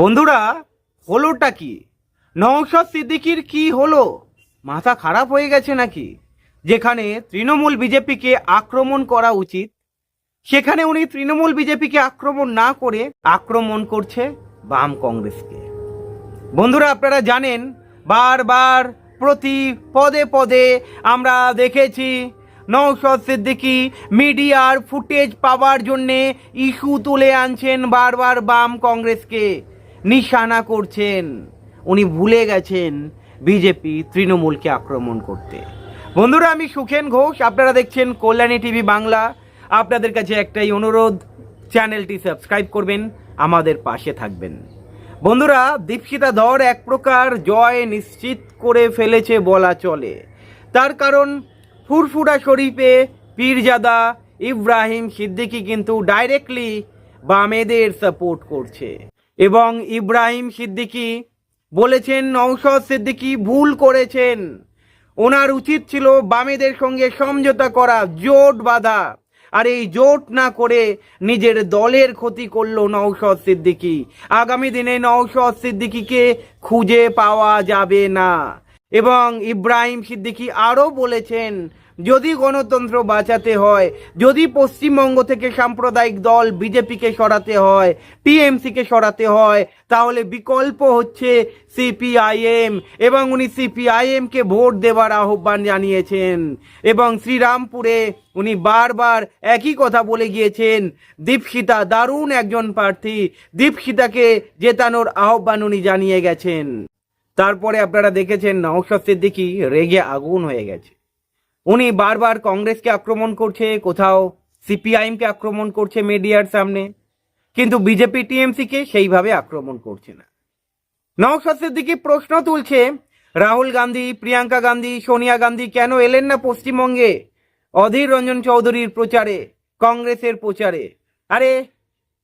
বন্ধুরা, হলোটা কি? নওশাদ সিদ্দিকির কি হলো? মাথা খারাপ হয়ে গেছে নাকি? যেখানে তৃণমূল বিজেপিকে আক্রমণ করা উচিত, সেখানে উনি তৃণমূল বিজেপিকে আক্রমণ না করে আক্রমণ করছে বাম কংগ্রেসকে। বন্ধুরা, আপনারা জানেন, বারবার প্রতি পদে পদে আমরা দেখেছি নৌশদ সিদ্দিকি মিডিয়ার ফুটেজ পাওয়ার জন্যে ইস্যু তুলে আনছেন বারবার বাম কংগ্রেসকে। নিশানা করছেন। উনি ভুলে গেছেন বিজেপি তৃণমূলকে আক্রমণ করতে। বন্ধুরা, আমি সুখেন ঘোষ, আপনারা দেখছেন কল্যাণী টিভি বাংলা। আপনাদের কাছে একটাই অনুরোধ, চ্যানেলটি সাবস্ক্রাইব করবেন, আমাদের পাশে থাকবেন। বন্ধুরা, দীপশিতা ধর এক প্রকার জয় নিশ্চিত করে ফেলেছে বলা চলে। তার কারণ, ফুরফুরা শরীফে পীরজাদা ইব্রাহিম সিদ্দিকি কিন্তু ডাইরেক্টলি বামেদের সাপোর্ট করছে। এবং ইব্রাহিম সিদ্দিকি বলেছেন নৌসদ সিদ্দিকি ভুল করেছেন। ওনার উচিত ছিল বামেদের সঙ্গে সমঝোতা করা, জোট বাঁধা। আর এই জোট না করে নিজের দলের ক্ষতি করল নৌসদ সিদ্দিকি। আগামী দিনে নৌসদ সিদ্দিকিকে খুঁজে পাওয়া যাবে না। এবং ইব্রাহিম সিদ্দিকি আরও বলেছেন, যদি গণতন্ত্র বাঁচাতে হয়, যদি পশ্চিমবঙ্গ থেকে সাম্প্রদায়িক দল বিজেপিকে সরাতে হয়, টিএমসিকে সরাতে হয়, তাহলে বিকল্প হচ্ছে সিপিআইএম। এবং উনি সিপিআইএমকে ভোট দেওয়ার আহ্বান জানিয়েছেন। এবং শ্রীরামপুরে উনি বারবার একই কথা বলে গিয়েছেন, দীপশিতা দারুণ একজন প্রার্থী, দীপশিতাকে জেতানোর আহ্বান উনি জানিয়ে গেছেন। তারপরে আপনারা দেখেছেন নওশাদ সিদ্দিকি রেগে আগুন হয়ে গেছে। উনি বারবার কংগ্রেসকে আক্রমণ করছে, কোথাও সিপিআইএমকে আক্রমণ করছে মিডিয়ার সামনে, কিন্তু বিজেপি টিএমসিকে সেইভাবে আক্রমণ করছে না। নওশাদ সিদ্দিকি প্রশ্ন তুলছে, রাহুল গান্ধী, প্রিয়াঙ্কা গান্ধী, সোনিয়া গান্ধী কেন এলেন না পশ্চিমবঙ্গে? অধীর রঞ্জন চৌধুরীর প্রচারে, কংগ্রেসের প্রচারে। আরে,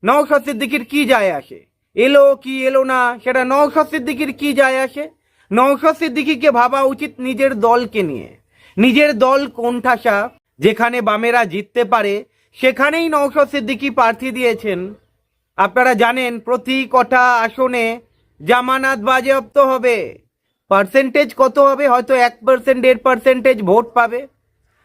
নওশাদ সিদ্দিকির কি যায় আসে? এলো কি এলো না, সেটা নওশাদ সিদ্দিকির কি যায় আসে? নওশাদ সিদ্দিকিকে ভাবা উচিত নিজের দলকে নিয়ে। নিজের দল কোণঠাসা যেখানে বামেরা জিততে পারে, সেখানেই নওশাদ সিদ্দিকি প্রার্থী দিয়েছেন। আপনারা জানেন, প্রতি কটা আসনে জামানাত বাজেয়াপ্ত হবে। পার্সেন্টেজ কত হবে? হয়তো এক পার্সেন্ট দেড় পার্সেন্টেজ ভোট পাবে।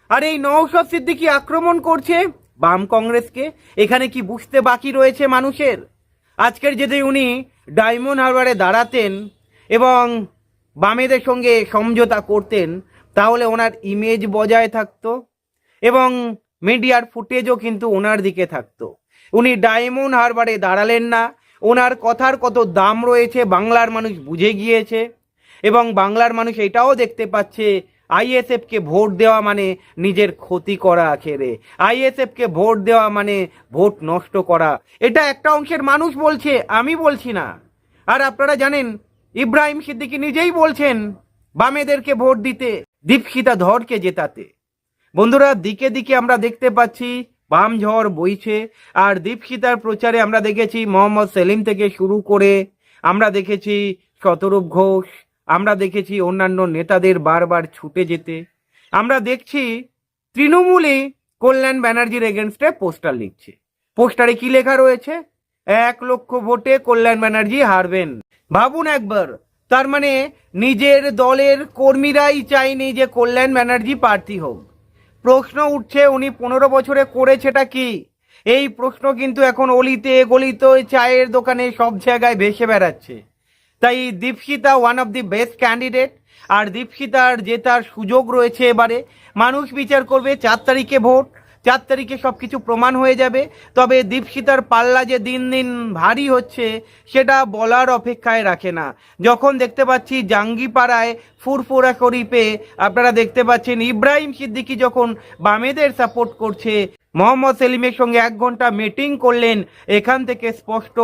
আর এই নওশাদ সিদ্দিকি আক্রমণ করছে বাম কংগ্রেসকে। এখানে কি বুঝতে বাকি রয়েছে মানুষের? আজকের যদি উনি ডায়মন্ড হারবারে দাঁড়াতেন এবং বামেদের সঙ্গে সমঝোতা করতেন, তাহলে ওনার ইমেজ বজায় থাকতো এবং মিডিয়ার ফুটেজও কিন্তু ওনার দিকে থাকতো। উনি ডায়মন্ড হারবারে দাঁড়ালেন না, ওনার কথার কত দাম রয়েছে বাংলার মানুষ বুঝে গিয়েছে এবং বাংলার মানুষ এটাও দেখতে পাচ্ছে আইএসএফকে ভোট দেওয়া মানে নিজের ক্ষতি করা আখেরে আইএসএফকে ভোট দেওয়া মানে ভোট নষ্ট করা। এটা একটা অংশের মানুষ বলছে, আমি বলছি না। আর আপনারা জানেন, ইব্রাহিম সিদ্দিকি নিজেই বলছেন, বামেদেরকে ভোট দিতে, দীপশিতা ধরকে জেতাতে। বন্ধুরা, দিকে দিকে আমরা দেখতে পাচ্ছি, বাম ঝড় বইছে, আর দীপশিতার প্রচারে আমরা দেখেছি, মোহাম্মদ সেলিম থেকে শুরু করে আমরা দেখেছি শতরূপ ঘোষ আমরা দেখেছি অন্যান্য নেতাদের বারবার ছুটে যেতে। আমরা দেখছি তৃণমূলে কল্যাণ ব্যানার্জির এগেনস্টে পোস্টার লিখছে। পোস্টারে কি লেখা রয়েছে? এক লক্ষ ভোটে কল্যাণ ব্যানার্জি হারবেন। ভাবুন একবার, তার মানে নিজের দলের কর্মীরাই চায়নি যে কল্যাণ ব্যানার্জি প্রার্থী হোক। প্রশ্ন উঠছে, উনি পনেরো বছরে করেছেটা কি? এই প্রশ্ন কিন্তু এখন অলিতে গলিতে চায়ের দোকানে সব জায়গায় ভেসে বেড়াচ্ছে। তাই Dipsita one of the best candidate আর দীপশিতার জেতার সুযোগ রয়েছে এবারে, মানুষ বিচার করবে চার তারিখে ভোট, চার তারিখে সব কিছু প্রমাণ হয়ে যাবে। তবে দীপশিতার পাল্লা যে দিন দিন ভারী হচ্ছে, সেটা বলার অপেক্ষায় রাখে না। যখন দেখতে পাচ্ছি জাঙ্গিপাড়ায় ফুরফুরা শরীফে আপনারা দেখতে পাচ্ছেন ইব্রাহিম সিদ্দিকি যখন বামেদের সাপোর্ট করছে, মোহাম্মদ সেলিমের সঙ্গে এক ঘণ্টা মিটিং করলেন, এখান থেকে স্পষ্ট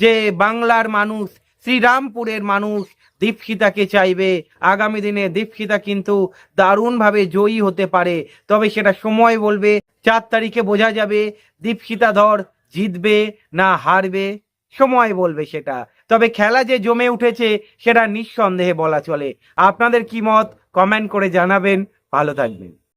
যে বাংলার মানুষ শ্রীরামপুরের মানুষ দীপশিতাকে চাইবে। আগামী দিনে দীপশিতা কিন্তু দারুণভাবে জয়ী হতে পারে। তবে সেটা সময় বলবে। চার তারিখে বোঝা যাবে দীপশিতা ধর জিতবে না হারবে। সময় বলবে সেটা। তবে খেলা যে জমে উঠেছে সেটা নিঃসন্দেহে বলা চলে। আপনাদের কি মত? কমেন্ট করে জানাবেন। ভালো থাকবেন।